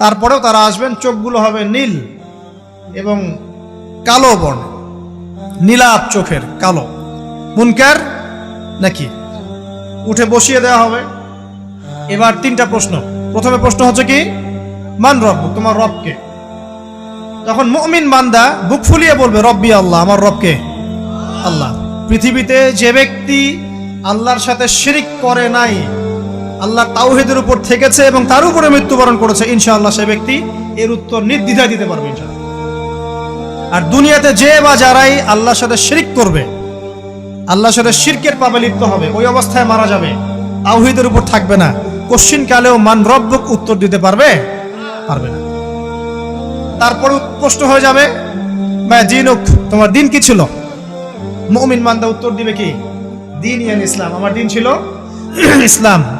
তারপরেও তারা আসবেন, চোখগুলো হবে নীল এবং কালো বর্ণ। নীলাপ চোখের কালো। মুনকার নাকি? উঠে বসিয়ে দেওয়া হবে। এবার তিনটা প্রশ্ন। প্রথমে প্রশ্ন হচ্ছে কি? মান রব, তোমার রবকে তখন মমিন বান্দা বুক ফুলিয়ে বলবে, রব্বি আল্লাহ, আমার রবকে আল্লাহ। পৃথিবীতে যে ব্যক্তি আল্লাহর সাথে শিরিক করে নাই আল্লাহ তাওহিদের উপর থেকেছে এবং তার উপরে মৃত্যুবরণ করেছে। ইনশাআল্লাহ সে ব্যক্তি এর উত্তর নির্দ্বিধায় দিতে পারবে আর দুনিয়াতে যে বা যারাই আল্লাহর সাথে শিরিক করবে, আল্লাহর সাথে শিরকের পাবে লিপ্ত হবে, ওই অবস্থায় মারা যাবে, তাওহিদের উপর থাকবে না। কোশ্চিন কালেও মান রব্বক উত্তর দিতে পারবে? পারবে না। তারপর প্রশ্ন হয়ে যাবে দিনুক তোমার দিন কি ছিল? মুমিন মান্দা উত্তর দিবে কি? দিন ইয়ান ইসলাম। আমার দিন ছিল ইসলাম।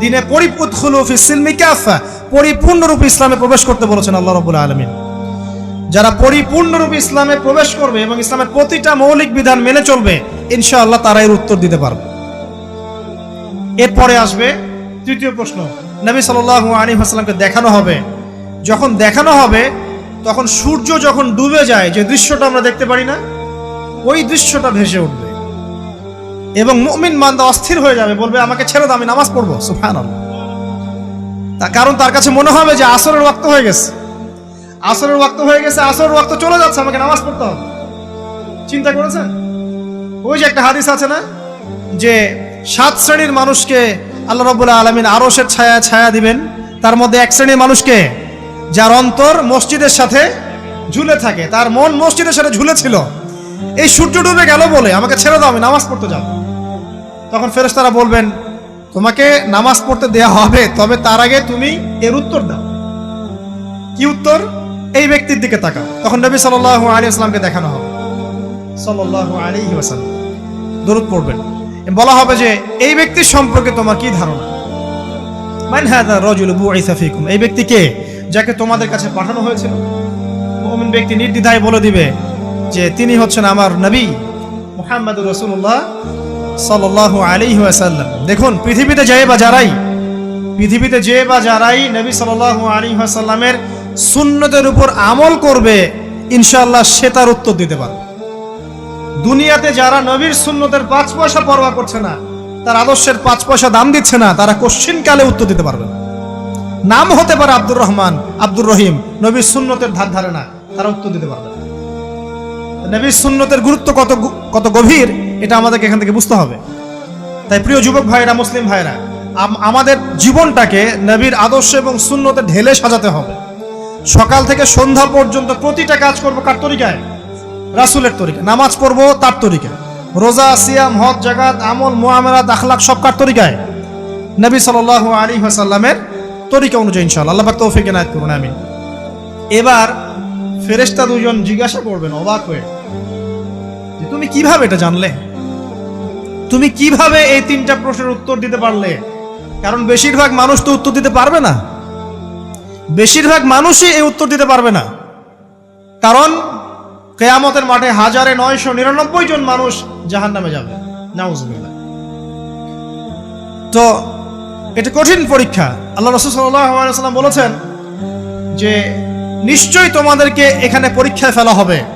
দিনে কাফা, পরিপূর্ণরূপে ইসলামে প্রবেশ করতে বলেছেন আল্লাহ রাব্বুল আলামিন। যারা পরিপূর্ণরূপে ইসলামে প্রবেশ করবে এবং ইসলামের প্রতিটা মৌলিক বিধান মেনে চলবে, ইনশাআল্লাহ তারা এর উত্তর দিতে পারবে। এরপরে আসবে তৃতীয় প্রশ্ন। নবী সাল্লাল্লাহু আলাইহি ওয়াসাল্লামকে দেখানো হবে। যখন দেখানো হবে, তখন সূর্য যখন ডুবে যায়, যে দৃশ্যটা আমরা দেখতে পারি না, ওই দৃশ্যটা ভেসে উঠবে। এবং মুমিন মান্দা অস্থির হয়ে যাবে, বলবে, আমাকে ছেড়ে দাও, আমি নামাজ পড়ব। সুবহানাল্লাহ। তা কারণ তার কাছে মনে হবে যে আসরের ওয়াক্ত হয়ে গেছে। আসরের ওয়াক্ত হয়ে গেছে, আসরের ওয়াক্ত চলে যাচ্ছে, আমাকে নামাজ পড়তে হবে। চিন্তা করেছেন? ওই যে একটা হাদিস আছে না, যে সাত শ্রেণির মানুষকে আল্লাহ রবুল্লাহ আলমিন আরসের ছায়া ছায়া দিবেন। তার মধ্যে এক শ্রেণির মানুষকে যার অন্তর মসজিদের সাথে ঝুলে থাকে। তার মন মসজিদের সাথে ঝুলে ছিল এই সূর্য ডুবে গেল বলে, আমাকে ছেড়ে দাও, আমি নামাজ পড়তে যাব। তখন ফেরেশতারা বলবেন, তোমাকে নামাজ পড়তে দেয়া হবে, তবে তার আগে তুমি এর উত্তর দাও। কি উত্তর? এই ব্যক্তির দিকে তাকাও। তখন নবী সাল্লাল্লাহু আলাইহি আসলামকে দেখানো হবে। সাল্লাল্লাহু আলাইহি ওয়াসাল্লাম। দরুদ পড়বেন। বলা হবে যে, এই ব্যক্তির সম্পর্কে তোমার কি ধারণা? মান হাদা রাজুল বুইসা ফিকুম। এই ব্যক্তি যাকে তোমাদের কাছে পাঠানো হয়েছিল। ব্যক্তি নির্দ্বিধায় বলে দিবে যে তিনি হচ্ছেন আমার নবী মুহাম্মদুর রাসূলুল্লাহ সাল্লাল্লাহু আলাইহি ওয়াসাল্লাম। দেখুন, পৃথিবীতে যে বা যারাই, পৃথিবীতে যে বা যারাই নবী সাল্লাল্লাহু আলাইহি ওয়াসাল্লামের সুন্নতের উপর আমল করবে, ইনশাআল্লাহ সে তার উত্তর দিতে পারবে। দুনিয়াতে যারা নবীর সুন্নতের পাঁচ পয়সা পরোয়া করছে না, তার আদর্শের পাঁচ পয়সা দাম দিচ্ছে না, তারা কোশ্চিন কালে উত্তর দিতে পারবে না। নাম হতে পারে আব্দুর রহমান, আব্দুর রহিম, নবীর সুন্নতের ধার ধারে না, তারা উত্তর দিতে পারবে না। নবীর সুন্নতের গুরুত্ব কত কত গভীর, এটা আমাদেরকে এখান থেকে বুঝতে হবে। তাই প্রিয় যুবক ভাইরা মুসলিম ভাইরা আম- আমাদের জীবনটাকে নবীর আদর্শ এবং সুন্নতে ঢেলে সাজাতে হবে। সকাল থেকে সন্ধ্যা পর্যন্ত প্রতিটা কাজ করব কার তরিকায়? রাসুলের তরিকা নামাজ পড়ব তার তরিকায়। রোজা, সিয়াম, হজ জাগাত আমল মোয়ামেলাত আখলাক সব কার তরিকায়? নবী সাল আলী সাল্লামের তরিকা অনুযায়ী ইনশাল্লাহ আল্লাহ তৌফিক এনায়েত করুন আমি এবার ফেরেশতা দুজন জিজ্ঞাসা করবেন, অবাক হয়ে। তুমি কীভাবে এটা জানলে? তুমি কীভাবে এই তিনটা প্রশ্নের উত্তর দিতে পারলে? কারণ বেশিরভাগ মানুষ তো উত্তর দিতে পারবে না। বেশিরভাগ মানুষই এই উত্তর দিতে পারবে না। কারণ কেয়ামতের মাঠে হাজারে নয়শো নিরানব্বই জন মানুষ জাহান নামে যাবে। নাউজুবিল্লাহ। তো এটা কঠিন পরীক্ষা। আল্লাহ রসুল সাল্লাম বলেছেন যে নিশ্চয়ই তোমাদেরকে এখানে পরীক্ষায় ফেলা হবে।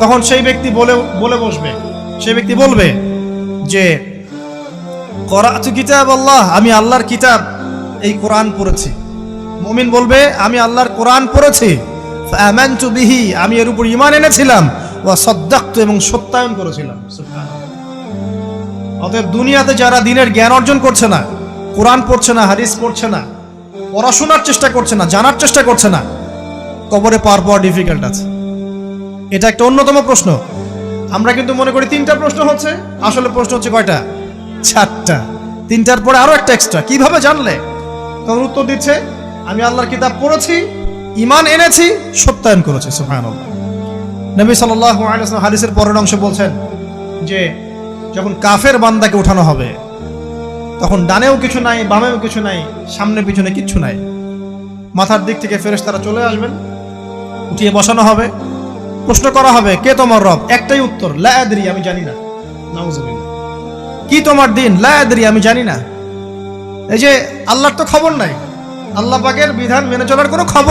তখন সেই ব্যক্তি বলে বলে বসবে। সেই ব্যক্তি বলবে যে, করাতু কিতাব আল্লাহ, আমি আল্লাহর কিতাব এই কোরআন পড়েছি। মুমিন বলবে, আমি আল্লাহর কোরআন পড়েছি। বিহি, আমি এর উপর ইমান এনেছিলাম। ওয়া সাদ্দাকতু, এবং সত্যায়ন করেছিলাম। অতএব দুনিয়াতে যারা দিনের জ্ঞান অর্জন করছে না, কোরআন পড়ছে না, হাদিস পড়ছে না, পড়াশোনার চেষ্টা করছে না, জানার চেষ্টা করছে না, কবরে পার পাওয়া ডিফিকাল্ট আছে। এটা একটা অন্যতম প্রশ্ন। আমরা কিন্তু মনে করি তিনটা প্রশ্ন হচ্ছে, আসলে প্রশ্ন হচ্ছে কয়টা? চারটা। তিনটার পরে আরও একটা এক্সট্রা কীভাবে জানলে? তখন উত্তর দিচ্ছে, আমি আল্লাহর কিতাব পড়েছি ইমান এনেছি, সত্যায়ন করেছি, সুবহানাল্লাহ। নবী ওয়াসাল্লাম হাদিসের পরের অংশে বলছেন যে, যখন কাফের বান্দাকে উঠানো হবে, তখন ডানেও কিছু নাই, বামেও কিছু নাই, সামনে পিছনে কিচ্ছু নাই। মাথার দিক থেকে ফেরেশতারা চলে আসবেন, উঠিয়ে বসানো হবে। প্রশ্ন করা হবে, কে তোমার রব? একটাই উত্তর লায়াদি আমি জানি না। কি তোমার দিন? লায়াদি আমি জানি না। এই যে, আল্লাহর তো খবর নাই। আল্লাহ পাকের বিধান মেনে চলার কোনো খবর